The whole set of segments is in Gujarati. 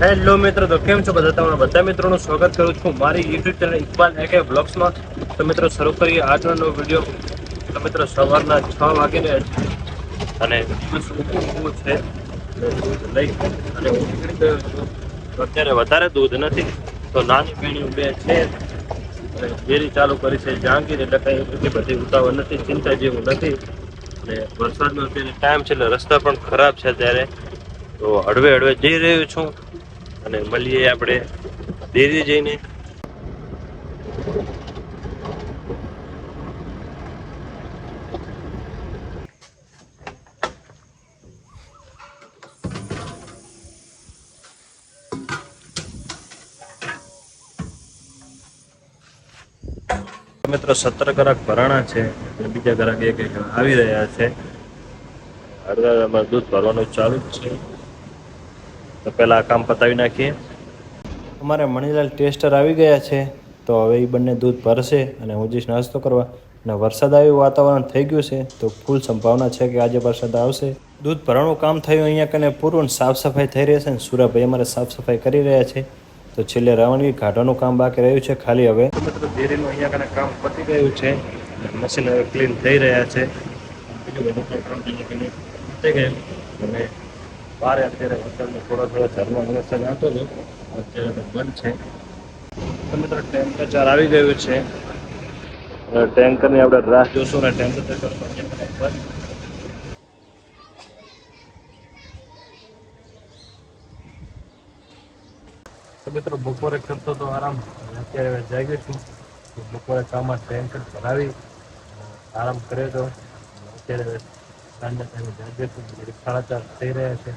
હેલો મિત્રો, તો કેમ છો બધા? તમારા બધા મિત્રોનું સ્વાગત કરું છું મારી યુટ્યુબ ચેનલ ઇકબાલ એકે બ્લોગ્સમાં. તો મિત્રો, શરૂ કરીએ આજનો નવો વીડિયો તો મિત્રો, સવારના છ વાગીને અને ઊભું છે. લઈ અને હું નીકળી ગયો છું. અત્યારે વધારે દૂધ નથી, તો નાની પીણી બે છે. અને ડેરી ચાલુ કરી છે જહાંગીર એટલે કંઈ એટલી બધી ઉતાવળ નથી, ચિંતા જેવું નથી. અને વરસાદનો અત્યારે ટાઈમ છે, એટલે રસ્તા પણ ખરાબ છે અત્યારે. તો હળવે હળવે જઈ રહ્યો છું. અને મળીએ આપણે દેરી જઈને. મિત્રો, સત્તર કલાક ભરાણા છે અને બીજા કલાક એક એક આવી રહ્યા છે. અડધા દૂધ ભરવાનું ચાલુ જ છે. તો પહેલાં કામ પતાવી નાખીએ. અમારે મણીલાલ ટેસ્ટર આવી ગયા છે તો હવે એ બંને દૂધ ભરશે અને હું જઈશ નાસ્તો કરવા. અને વરસાદ આવ્યું વાતાવરણ થઈ ગયું છે તો ફૂલ સંભાવના છે કે આજે વરસાદ આવશે. દૂધ ભરવાનું કામ થયું અહીંયા કને પૂરું સાફ સફાઈ થઈ રહી છે ને સુરાભાઈ અમારે સાફ સફાઈ કરી રહ્યા છે. તો છેલ્લે રવાનગી કાઢવાનું કામ બાકી રહ્યું છે ખાલી હવે. ડેરીનું અહીંયા કને કામ પતી ગયું છે મશીન હવે ક્લીન થઈ રહ્યા છે. બીજું બધું કામ થઈ ગયું. અને બારે અત્યારે વરસાદનો થોડો થોડો ધર્મ વરસાદ આવતો હતો. અત્યારે બંધ છે. તો મિત્રો ટેમ્પરેચર આવી ગયું છે. ટેન્કરની આપણે રાહ જોશું ને તો મિત્રો બપોરે કરતો તો આરામ. અત્યારે જાગ્યો છું. બપોરે કામમાં ટેન્કર ચલાવી આરામ કર્યો તો અત્યારે સાંજના ટાઈમે જાગ્યો છું. સાડા ચાર થઈ રહ્યા છે.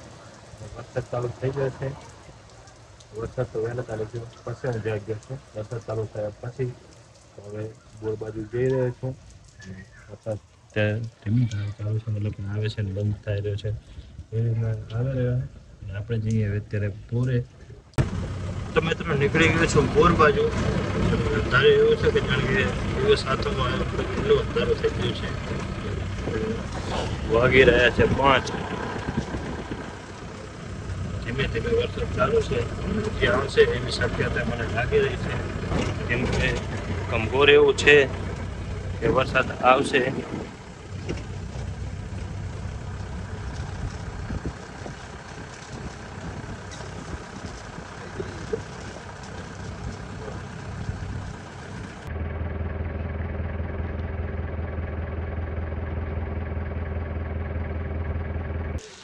વરસાદ ચાલુ થઈ ગયો છે. વરસાદ તો વહેલા ચાલુ થયો પછી હું જાગ્યો છું, વરસાદ ચાલુ થયા પછી હવે બોર બાજુ જઈ રહ્યો છું. વરસાદ ધીમી ચાલુ છે, મતલબ આવે છે બંધ થઈ રહ્યો છે. એ રીતના આવે રહ્યો અને આપણે જઈએ હવે અત્યારે બોરે તમે તમે નીકળી ગયો છો બોર બાજુ. તારે એવું છે કે કારણ કે દિવસ હાથોમાં કેટલો અંધારો થઈ ગયો છે. વાગી રહ્યા છે પાંચ. ધીમે ધીમે વરસાદ ચાલુ છે? જે આવશે એની શક્યતા મને લાગી રહી છે. કેમ કે કમઘોર એવું છે કે વરસાદ આવશે.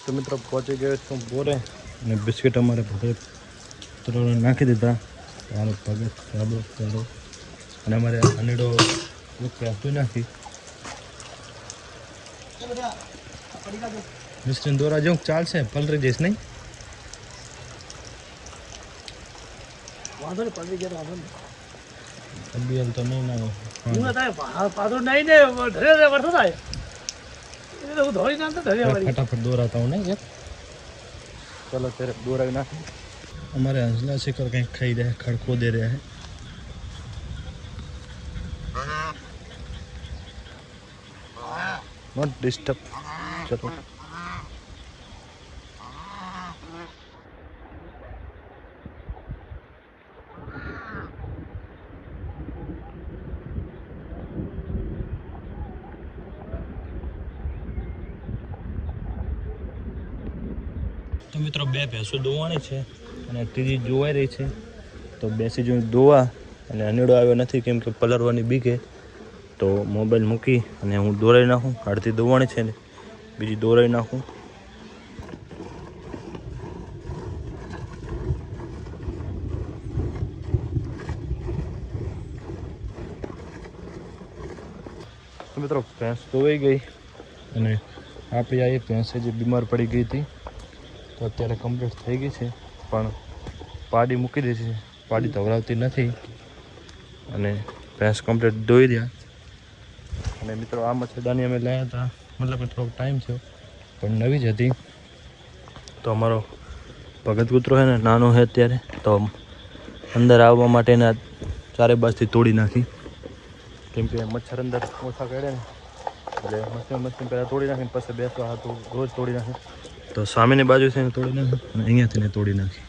તો મિત્રો પહોંચી ગયો છું બોરે અને બિસ્કિટ અમારે ભગત ત્રણ નાખી દીધા. મારો ભગત સાબો સારો અને અમારે અનેડો ઓકે આપી નાખી. મિસ્ટર દોરા જેવું ચાલશે પલરી જઈશ નહીં? વાંધો ગયા તબિયત તો નહીં. ના પાછો નહીં ને વરસાદ આવે. ફટાફટ દોરાતા હું નહીં चलो तेरे दो रखना। हमारे हंसला शिकर कहीं खाई रहे खड़को दे रहे हैं। डिस्टर्ब चलो। તો મિત્રો બે ભેંસો દોવાની છે અને ત્રીજી જોવાઈ રહી છે. તો બેસી જોઈ દોવા અને અનેડો આવ્યો નથી કેમ કે પલરવાની બીકે. તો મોબાઈલ મૂકી અને હું દોરાઈ નાખું. અડધી દોવાણી છે ને બીજી દોરાઈ નાખું. મિત્રો, ભેંસ દોવાઈ ગઈ અને આપી આ એ ભેંસે જે બીમાર પડી ગઈ હતી તો અત્યારે કમ્પ્લીટ થઈ ગઈ છે. પણ પાડી મૂકી દે છે. પાડી ધવરાવતી નથી. અને ભેંસ કમ્પ્લીટ દોઈ રહ્યા. અને મિત્રો, આ મચ્છરદાની અમે લાવ્યા હતા. મતલબ થોડોક ટાઈમ થયો. પણ નવી જ હતી. તો અમારો ભગત કૂતરો છે ને, નાનો છે અત્યારે. તો અંદર આવવા માટેના ચારે બાજથી તોડી નાખી. કેમ કે મચ્છર અંદર ઓછા કરે ને. એટલે મશીન મશીન પહેલાં તોડી નાખીને પછી બેસવા હતું રોજ તોડી નાખે. તો સામેની બાજુથી એને તોડી નાખી? અને અહીંયાથી તોડી નાખી.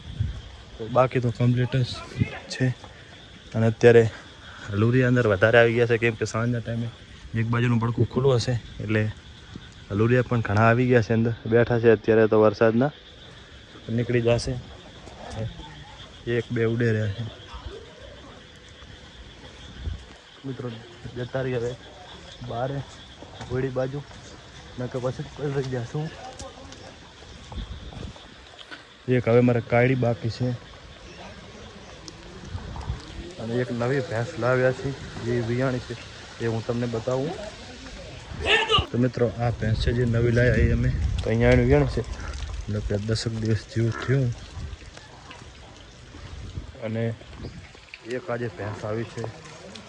તો બાકી તો કમ્પ્લીટ જ છે. અને અત્યારે હલુરિયા અંદર વધારે આવી ગયા છે કેમ કે સાંજના ટાઈમે એક બાજુનું પડકું ખુલ્લું હશે એટલે હલુરિયા પણ ઘણા આવી ગયા છે અંદર. બેઠા છે અત્યારે તો વરસાદના. નીકળી જશે. એક બે ઉડે રહ્યા છે. મિત્રો જતા રહી હવે બારે ઘોડી બાજુ. નકર પછી કોઈ રહી જશું એક હવે મારે કાળી બાકી છે. અને એક નવી ભેંસ લાવ્યા છે, જે વિયાણી છે, એ હું તમને બતાવું. તો મિત્રો, આ ભેંસ છે જે નવી લાવ્યા એ અમે. તો અહીંયા એનું વિયાણી છે. એટલે દસક દિવસ જેવું થયું. અને એક આજે ભેંસ આવી છે.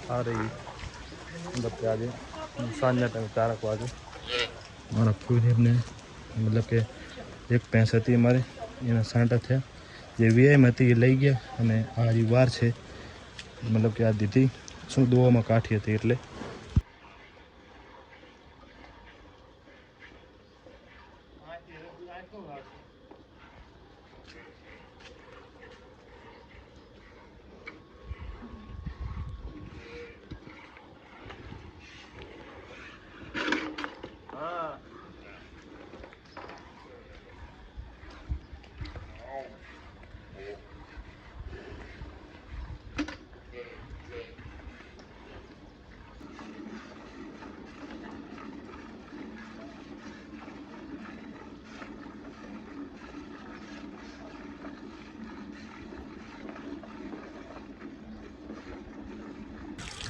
આ રહી. મતલબ કે આજે સાંજના ટાઈમે ચારક વાગે. મારા ફૂઈને મતલબ કે એક ભેંસ હતી અમારે. એના સાંટા થયા. જે વીઆઈમ હતી એ લઈ ગયા અને આ વાર છે, મતલબ કે આ દીધી, શું દોવામાં કાઠી હતી એટલે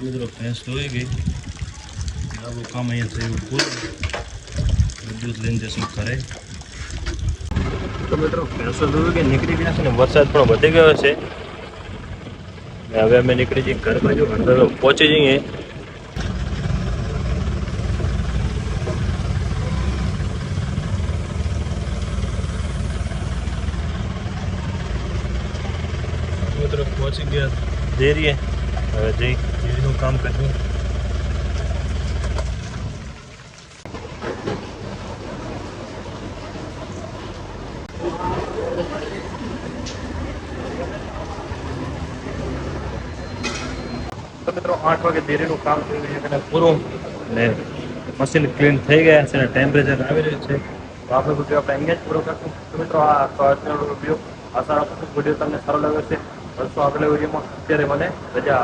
મિત્રો ભેંસ ધોઈ ગઈ. આપણું કામ અહીંયા થયું. પૂરું દૂધ લઈને જશું ઘરે. તો મિત્રો ભેંસો ધોઈ ગઈ નીકળી ગયા છે ને વરસાદ પણ વધી ગયો છે. હવે અમે નીકળી જઈએ ઘર બાજુ અંદર પહોંચી જઈએ. મિત્રો પહોંચી ગયા. ડેરીએ હવે જઈ ડેરીનું કામ મિત્રો, આઠ વાગે ધીરેનું કામ થયું છે અને પૂરું ને મશીન ક્લીન થઈ ગયા છે અને ટેમ્પરેચર આવી રહ્યું છે. તો આપણે બધું આપણે અહીંયા જ પૂરો કરશું. મિત્રો, આ વીડિયો આશા છું તમને સારો લાગ્યો છે વિડીયોમાં? અત્યારે મને રજા